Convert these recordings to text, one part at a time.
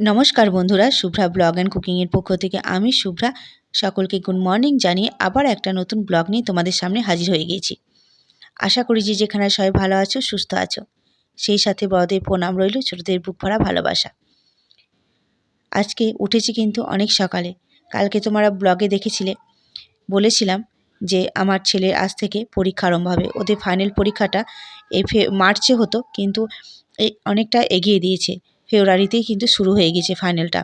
নমস্কার বন্ধুরা, Shubhra blog and কুকিংয়ের পক্ষ থেকে আমি শুভ্রা। সকলকে গুড মর্নিং জানিয়ে আবার একটা নতুন ব্লগ নিয়ে তোমাদের সামনে হাজির হয়ে গিয়েছি আশা করি যে যেখানে সবাই ভালো আছো, সুস্থ আছো। সেই সাথে বড়দের প্রণাম রইল, ছোটদের বুক ভরা ভালোবাসা। আজকে উঠেছি কিন্তু অনেক সকালে। কালকে তোমরা ব্লগে দেখেছিলে। বলেছিলাম যে আমার ছেলের আজ থেকে পরীক্ষা আরম্ভ হবে। ওদের ফাইনাল পরীক্ষাটা এই ফে মার্চে হতো, কিন্তু অনেকটা এগিয়ে দিয়েছে। ফেব্রুয়ারিতেই কিন্তু শুরু হয়ে গেছে ফাইনালটা।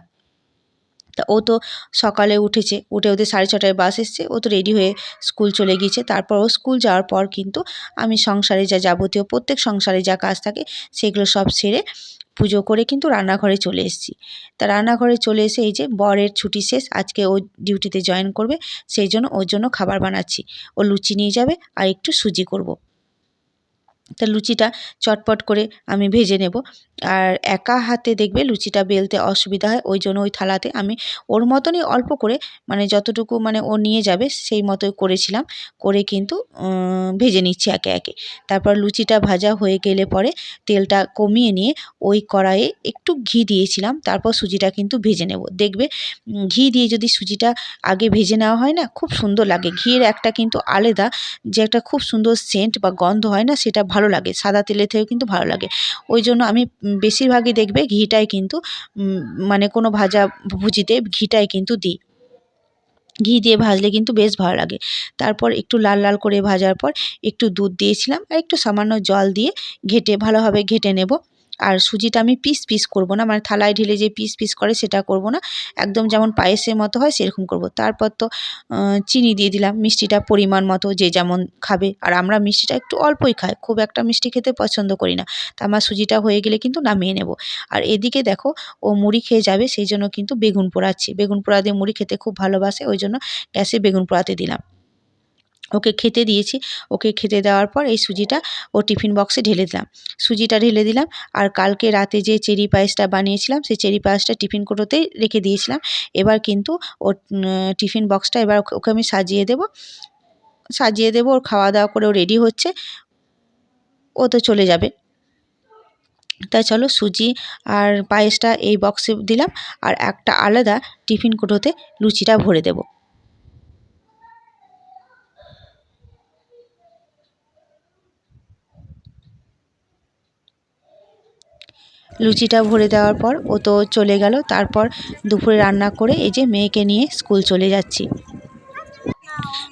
তা ও তো সকালে উঠেছে, উঠে ওদের সাড়ে ছটায় বাস এসছে, ও তো রেডি হয়ে স্কুল চলে গিয়েছে। তারপর ও স্কুল যাওয়ার পর কিন্তু আমি সংসারে যা যাবতীয়, প্রত্যেক সংসারে যা কাজ থাকে সেগুলো সব সেরে পুজো করে কিন্তু রান্নাঘরে চলে এসেছি। তা রান্নাঘরে চলে এসে এই যে বরের ছুটি শেষ, আজকে ও ডিউটিতে জয়েন করবে, সেই জন্য ওর জন্য খাবার বানাচ্ছি। ও লুচি নিয়ে যাবে আর একটু সুজি করব। তা লুচিটা চটপট করে আমি ভেজে নেব। আর একা হাতে দেখবে লুচিটা বেলতে অসুবিধা হয়, ওই জন্য ওই থালাতে আমি ওর মতনই অল্প করে মানে যতটুকু মানে ও নিয়ে যাবে সেই মতোই করেছিলাম, করে কিন্তু ভেজে নিচ্ছি একে একে। তারপর লুচিটা ভাজা হয়ে গেলে পরে তেলটা কমিয়ে নিয়ে ওই কড়াইয়ে একটু ঘি দিয়েছিলাম, তারপর সুজিটা কিন্তু ভেজে নেব। দেখবে ঘি দিয়ে যদি সুজিটা আগে ভেজে নেওয়া হয় না, খুব সুন্দর লাগে। ঘিয়ের একটা কিন্তু আলাদা যে একটা খুব সুন্দর সেন্ট বা গন্ধ হয় না, সেটা ভালো লাগে, সাদা তেলের থেকেও কিন্তু ভালো লাগে। ওই জন্য আমি বেশিরভাগই দেখবে ঘিটাই কিন্তু মানে কোনো ভাজা ভুজিতে ঘিটাই কিন্তু দিই। ঘি দিয়ে ভাজলে কিন্তু বেশ ভালো লাগে। তারপর একটু লাল লাল করে ভাজার পর একটু দুধ দিয়েছিলাম, আর একটু সামান্য জল দিয়ে ঘেটে, ভালোভাবে ঘেটে নেব। আর সুজিটা আমি পিস পিস করব না মানে থালায় ঢেলে যে পিস পিস করে সেটা করব না, একদম যেমন পায়েসের মতো হয় সেরকম করব। তারপর তো চিনি দিয়ে দিলাম, মিষ্টিটা পরিমাণ মতো যে যেমন খাবে, আর আমরা মিষ্টিটা একটু অল্পই খাই, খুব একটা মিষ্টি খেতে পছন্দ করি না, তা আমার সুজিটা হয়ে গেলে কিন্তু নামিয়ে নেব। আর এদিকে দেখো, ও মুড়ি খেয়ে যাবে, সেই জন্য কিন্তু বেগুন পোড়াচ্ছি। বেগুন পোড়া দিয়ে মুড়ি খেতে খুব ভালোবাসে, ওই জন্য গ্যাসে বেগুন পোড়াতে দিলাম। ওকে খেতে দিয়েছি। ওকে খেতে দেওয়ার পর এই সুজিটা ও টিফিন বক্সে ঢেলে দিলাম। সুজিটা ঢেলে দিলাম আর কালকে রাতে যে চেরি পায়েসটা বানিয়েছিলাম, সেই চেরি পায়েসটা টিফিন কোটোতেই রেখে দিয়েছিলাম। এবার কিন্তু ওর টিফিন বক্সটা এবার ওকে আমি সাজিয়ে দেব। সাজিয়ে দেবো, ওর খাওয়া দাওয়া করে ও রেডি হচ্ছে। ও তো চলে যাবে। তাই চলো সুজি আর পায়েসটা এই বক্সে দিলাম আর একটা আলাদা টিফিন কোটোতে লুচিটা ভরে দেবো। লুচিটা ভরে দেওয়ার পর ও তো চলে গেল। তারপর দুপুরে রান্না করে এই যে মেয়েকে নিয়ে স্কুল চলে যাচ্ছি।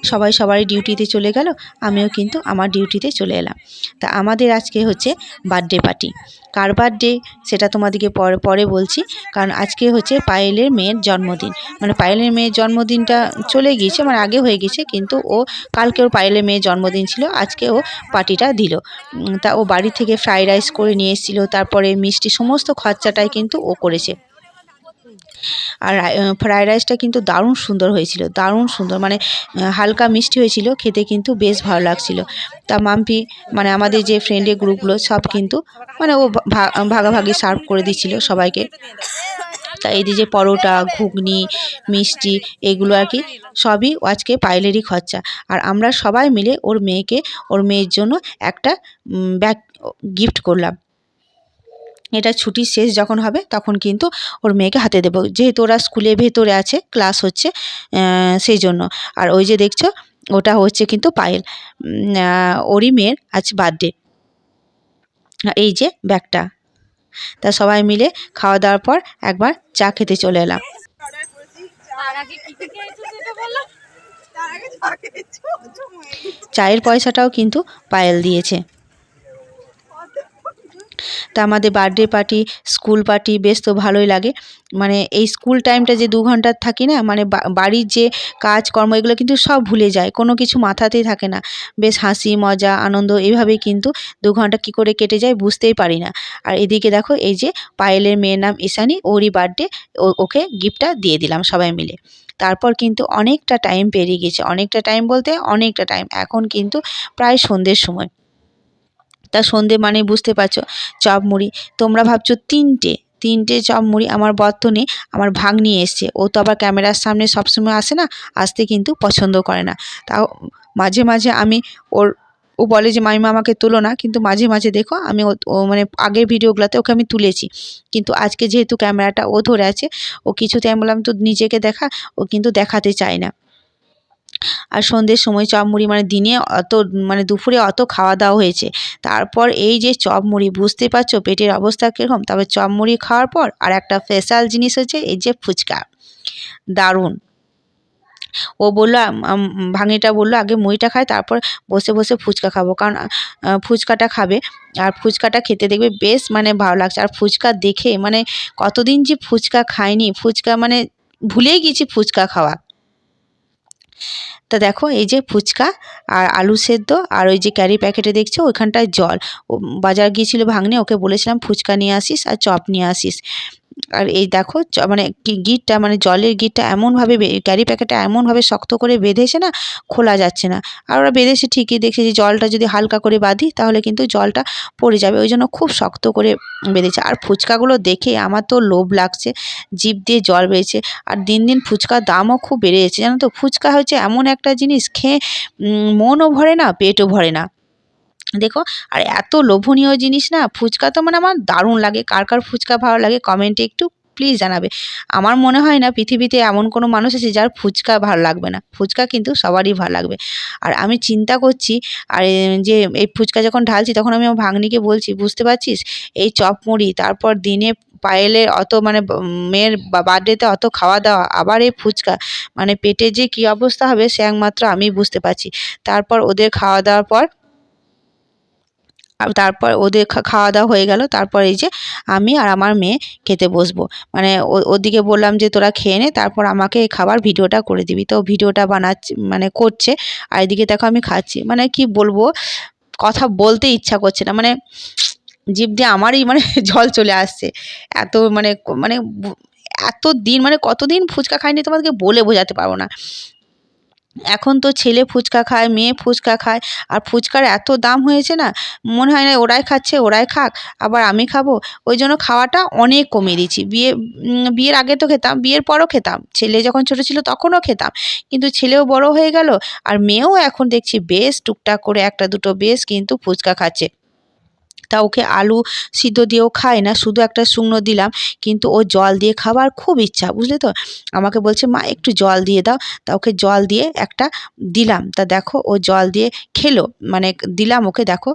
সবাই সবারই ডিউটিতে চলে গেল, আমিও কিন্তু আমার ডিউটিতে চলে এলাম। তা আমাদের আজকে হচ্ছে বার্থডে পার্টি কার বার্থডে সেটা তোমাদেরকে পরে পরে বলছি, কারণ আজকে হচ্ছে পায়েলের মেয়ের জন্মদিন। মানে পায়েলের মেয়ের জন্মদিনটা চলে গিয়েছে মানে আগে হয়ে গেছে, কিন্তু ও কালকে ওর পায়েলের মেয়ের জন্মদিন ছিল, আজকে ও পার্টিটা দিল। তা ও বাড়ি থেকে ফ্রাইড রাইস করে নিয়ে এসেছিল, তারপরে মিষ্টি সমস্ত খরচাটাই কিন্তু ও করেছে। আর ফ্রায়েড রাইসটা কিন্তু দারুণ সুন্দর হয়েছিল, দারুণ সুন্দর মানে হালকা মিষ্টি হয়েছিল, খেতে কিন্তু বেশ ভালো লাগছিল। তা মাম্পি মানে আমাদের যে ফ্রেন্ডের গ্রুপগুলো সব কিন্তু মানে ও ভাগাভাগি সার্ভ করে দিচ্ছিল সবাইকে। তা এই যে পরোটা, ঘুগনি, মিষ্টি, এগুলো আর কি, সবই আজকে পাইলেরই খরচা। আর আমরা সবাই মিলে ওর মেয়েকে, ওর মেয়ের জন্য একটা ব্যাগ গিফট করলাম। এটা ছুটির শেষ যখন হবে তখন কিন্তু ওর মেয়েকে হাতে দেবো। যেহেতু ওরা স্কুলের ভেতরে আছে ক্লাস হচ্ছে সেই জন্য। আর ওই যে দেখছ ওটা হচ্ছে কিন্তু পায়েল। ওরই মেয়ের আজ বার্থডে এই যে ব্যাগটা। তা সবাই মিলে খাওয়া দাওয়ার পর একবার চা খেতে চলে এলাম। চায়ের পয়সাটাও কিন্তু পায়েল দিয়েছে। তা আমাদের বার্থডে পার্টি স্কুল পার্টি বেশ তো ভালোই লাগে। মানে এই স্কুল টাইমটা যে দু ঘণ্টার থাকি না মানে বাড়ির যে কাজকর্ম এগুলো কিন্তু সব ভুলে যায়, কোনো কিছু মাথাতেই থাকে না। বেশ হাসি, মজা, আনন্দ এভাবেই কিন্তু দু ঘণ্টা কী করে কেটে যায় বুঝতেই পারি না। আর এদিকে দেখো এই যে পায়েলের মেয়ের নাম ইসানি ওরই বার্থডে ওকে গিফটটা দিয়ে দিলাম সবাই মিলে। তারপর কিন্তু অনেকটা টাইম পেরিয়ে গেছে অনেকটা টাইম বলতে অনেকটা টাইম এখন কিন্তু প্রায় সন্ধ্যের সময়। তা সন্ধে মানে বুঝতে পারছ, চপ মুড়ি। তোমরা ভাবছ তিনটে তিনটে চপ মুড়ি আমার বর্তনে আমার ভাগ নিয়ে এসছে। ও তো আবার ক্যামেরার সামনে সবসময় আসে না, আসতে কিন্তু পছন্দ করে না। তাও মাঝে মাঝে আমি ওর, ও বলে যে মামিমা আমাকে তোলো না, কিন্তু মাঝে মাঝে দেখো আমি ও মানে আগের ভিডিওগুলোতে ওকে আমি তুলেছি। কিন্তু আজকে যেহেতু ক্যামেরাটা ও ধরে আছে, ও কিছুতে আমি বললাম তো নিজেকে দেখা, ও কিন্তু দেখাতে চায় না। আর সন্ধ্যের সময় চপ মুড়ি মানে দিনে অত মানে দুপুরে অত খাওয়া দাওয়া হয়েছে। তারপর এই যে চপ মুড়ি বুঝতে পারছ পেটের অবস্থা কীরকম? তবে চপ মুড়ি খাওয়ার পর আর একটা স্পেশাল জিনিস হচ্ছে এই যে ফুচকা। দারুণ। ও বলল ভাঙিটা বলল, আগে মুড়িটা খায় তারপর বসে বসে ফুচকা খাব। কারণ ফুচকাটা খাবে আর ফুচকাটা খেতে দেখবে বেশ মানে ভালো লাগছে। আর ফুচকা দেখে মানে কতদিন যে ফুচকা খায়নি ফুচকা মানে ভুলেই গেছি ফুচকা খাওয়া। তা দেখো, এই যে ফুচকা আর আলু সেদ্ধ আর ওই যে ক্যারি প্যাকেটে দেখছ, ওইখানটায় জল। বাজার গিয়েছিল ভাগ্নে ওকে বলেছিলাম, ফুচকা নিয়ে আসিস আর চপ নিয়ে আসিস। আর এই দেখো মানে গিটটা মানে জলের গিটটা এমনভাবে ক্যারি প্যাকেটটা এমনভাবে শক্ত করে বেঁধেছে না, খোলা যাচ্ছে না। আর ওরা বেঁধেছে ঠিকই, দেখছে যে জলটা যদি হালকা করে বাঁধি, তাহলে কিন্তু জলটা পড়ে যাবে। ওই জন্য খুব শক্ত করে বেঁধেছে। আর ফুচকাগুলো দেখে আমার তো লোভ লাগছে, জিভ দিয়ে জল বেড়েছে আর দিন দিন ফুচকার দামও খুব বেড়ে যাচ্ছে, জানো তো? ফুচকা হচ্ছে এমন একটা জিনিস, খেয়ে মনও ভরে না, পেটও ভরে না। দেখো, আর এত লোভনীয় জিনিস না, ফুচকা তো মানে আমার দারুণ লাগে। কার কার ফুচকা ভালো লাগে কমেন্টে একটু প্লিজ জানাবে। আমার মনে হয় না পৃথিবীতে এমন কোনো মানুষ আছে যার ফুচকা ভালো লাগবে না। ফুচকা কিন্তু সবারই ভালো লাগবে। আর আমি চিন্তা করছি, আর যে এই ফুচকা যখন ঢালছি, তখন আমি আমার ভাগ্নিকে বলছি, বুঝতে পারছিস? এই চপ মুড়ি, তারপর দিনে পায়েলের অত মানে মেয়ের বার্থডেতে অত খাওয়া দাওয়া, আবার এই ফুচকা মানে পেটে যে কী অবস্থা হবে, সে একমাত্র আমিই বুঝতে পারছি। তারপর ওদের খাওয়া দাওয়ার পর তারপর ওদের খাওয়া দাওয়া হয়ে গেল। তারপর এই যে আমি আর আমার মেয়ে খেতে বসবো। মানে ওদিকে বললাম যে তোরা খেয়ে নে, তারপর আমাকে এই খাবার ভিডিওটা করে দিবি। তো ভিডিওটা বানাচ্ছে মানে করছে। আর এদিকে দেখো আমি খাচ্ছি। মানে কি বলব, কথা বলতে ইচ্ছা করছে না। মানে জিভ দিয়ে আমারই মানে জল চলে আসছে। এত মানে মানে এত দিন মানে কতদিন ফুচকা খাইনি তোমাদেরকে বলে বোঝাতে পারব না। এখন তো ছেলে ফুচকা খায়, মেয়ে ফুচকা খায়, আর ফুচকার এত দাম হয়েছে না, মনে হয় না ওরাই খাচ্ছে, ওরাই খাক, আবার আমি খাব। ওই জন্য খাওয়াটা অনেক কমিয়ে দিয়েছি। বিয়ে বিয়ের আগে তো খেতাম, বিয়ের পরও খেতাম। ছেলে যখন ছোটো ছিল তখনও খেতাম, কিন্তু ছেলেও বড় হয়ে গেল, আর মেয়েও এখন দেখছি বেশ টুকটাক করে একটা দুটো বেশ কিন্তু ফুচকা খাচ্ছে। তা ওকে আলু সিদ্ধ দিয়েও খায় না, শুধু একটা শুকনো দিলাম, কিন্তু ও জল দিয়ে খাবার খুব ইচ্ছা, বুঝলে তো? আমাকে বলছে, মা, একটু জল দিয়ে দাও। তা ওকে জল দিয়ে একটা দিলাম, তা দেখো ও জল দিয়ে খেলো মানে দিলাম ওকে, দেখো।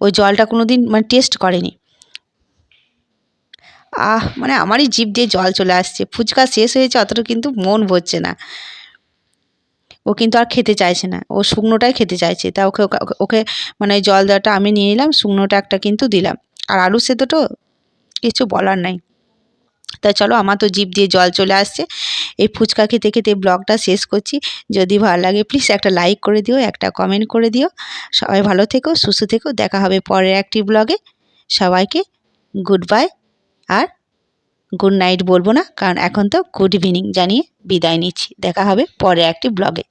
ওই জলটা কোনো দিন মানে টেস্ট করেনি। আহ মানে আমারই জিভ দিয়ে জল চলে আসছে, ফুচকা শেষ হয়েছে, অতটা কিন্তু মন ভরছে না। ও কিন্তু আর খেতে চাইছে না। ও শুকনোটাই খেতে চাইছে। তা ওকে ওকে মানে জল দেওয়াটা আমি নিয়ে নিলাম শুকনোটা একটা কিন্তু দিলাম। আর আলু সেদ্ধটো কিছু বলার নাই। তা চলো, আমার তো জিভ দিয়ে জল চলে আসছে। এই ফুচকা খেতে খেতে ব্লগটা শেষ করছি। যদি ভালো লাগে প্লিজ একটা লাইক করে দিও, একটা কমেন্ট করে দিও। সবাই ভালো থেকো, সুস্থ থেকো। দেখা হবে পরের একটি ব্লগে সবাইকে গুড বাই আর গুড নাইট বলব না, কারণ এখন তো গুড ইভিনিং জানিয়ে বিদায় নিচ্ছি। দেখা হবে পরে একটি ব্লগে